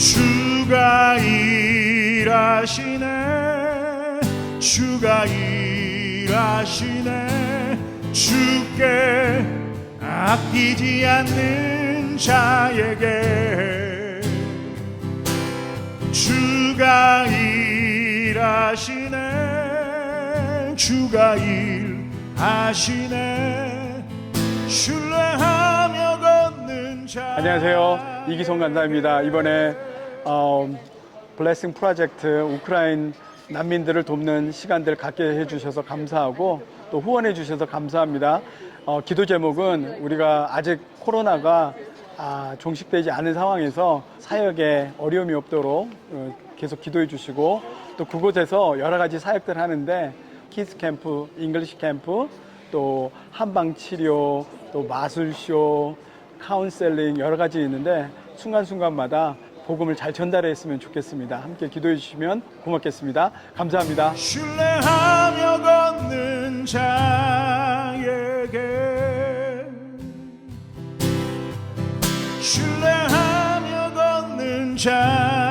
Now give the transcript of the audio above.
주가 일하시네. 주가 일하시네. 주께 아끼지 않는 자에게 주가 일하시네. 주가 일하시네. 신뢰하며 걷는 자. 안녕하세요. 이기성 간사입니다. 이번에 어, 블레싱 프로젝트 우크라이나 난민들을 돕는 시간들 갖게 해주셔서 감사하고 또 후원해 주셔서 감사합니다. 어, 기도 제목은 우리가 아직 코로나가 아, 종식되지 않은 상황에서 사역에 어려움이 없도록 어, 계속 기도해 주시고 또 그곳에서 여러 가지 사역들 하는데 키스 캠프, 잉글리시 캠프, 또 한방 치료, 또 마술쇼, 카운셀링 여러 가지 있는데 순간순간마다 복음을 잘 전달했으면 좋겠습니다. 함께 기도해 주시면 고맙겠습니다. 감사합니다. 신뢰하며 걷는 자에게 신뢰하며 걷는 자